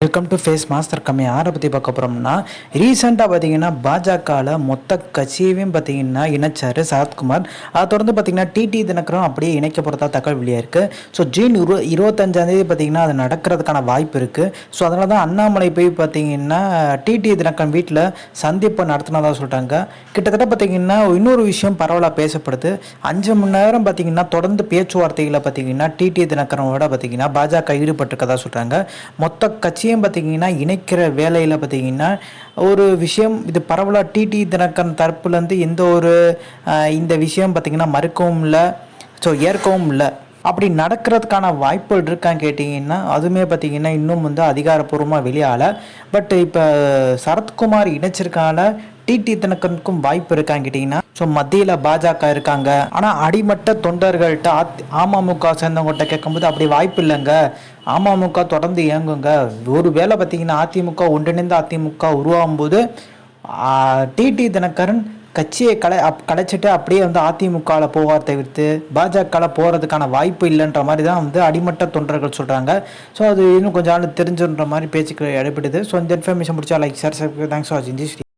Welcome to face master கம்மி யாரை பற்றி பார்க்க போகிறோம்னா ரீசெண்டாக பார்த்தீங்கன்னா பாஜகவில் மொத்த கட்சியையும் பார்த்தீங்கன்னா இணைச்சார் சரத்குமார். அதை தொடர்ந்து பார்த்தீங்கன்னா டிடி தினக்கரும் அப்படியே இணைக்க போகிறதா தகவல் வெளியாக இருக்குது ஸோ ஜூன் இரு இருபத்தஞ்சாந்தேதி பார்த்தீங்கன்னா அது நடக்கிறதுக்கான வாய்ப்பு இருக்குது ஸோ அதனால தான் அண்ணாமலை போய் பார்த்தீங்கன்னா டிடி தினக்கரன் வீட்டில் சந்திப்பு நடத்தினதாக சொல்கிறாங்க கிட்டத்தட்ட பார்த்தீங்கன்னா இன்னொரு விஷயம் பரவலாக பேசப்படுது. அஞ்சு மணி நேரம் பார்த்தீங்கன்னா தொடர்ந்து பேச்சுவார்த்தைகளை பார்த்தீங்கன்னா டிடி தினக்கரனோட பார்த்தீங்கன்னா பாஜக ஈடுபட்டிருக்கதா சொல்கிறாங்க மொத்த கட்சி விஷயம் பார்த்தீங்கன்னா இணைக்கிற வேலையில் பார்த்தீங்கன்னா ஒரு விஷயம் இது பரவலாக டிடி தினக்கன் தரப்புலேருந்து எந்த ஒரு இந்த விஷயம் பார்த்தீங்கன்னா மறுக்கவும் இல்லை. ஸோ ஏற்கவும் இல்லை. அப்படி நடக்கிறதுக்கான வாய்ப்புகள் இருக்கான்னு கேட்டிங்கன்னா அதுவுமே பார்த்தீங்கன்னா இன்னும் வந்து அதிகாரப்பூர்வமாக வெளியாகல. பட் இப்போ சரத்குமார் இணைச்சிருக்கால டிடி தினகனுக்கும் வாய்ப்பு இருக்கான்னு கேட்டிங்கன்னா ஸோ மத்தியில் பாஜக இருக்காங்க. ஆனால் அடிமட்ட தொண்டர்கள்ட்ட அத் அமமுக சேர்ந்தவங்கள்ட்ட கேட்கும்போது அப்படி வாய்ப்பு இல்லைங்க. அமமுக தொடர்ந்து இயங்குங்க. ஒரு வேளை பார்த்தீங்கன்னா அதிமுக ஒன்றிணைந்த அதிமுக உருவாகும் போது டிடி தினகரன் கட்சியை கலை அப் கலைச்சிட்டு அப்படியே வந்து அதிமுகவில் போவார் தவிர்த்து பாஜகவில் போகிறதுக்கான வாய்ப்பு இல்லைன்ற மாதிரி தான் வந்து அடிமட்ட தொண்டர்கள் சொல்கிறாங்க ஸோ அது இன்னும் கொஞ்சம் நாள் தெரிஞ்சுன்ற மாதிரி பேச்சுக்கு இடப்படுது ஸோ இந்த இன்ஃபர்மேஷன் பிடிச்சா லைக் சார் தேங்க்ஸ் ஃபார் வாட்சிங் திஸ்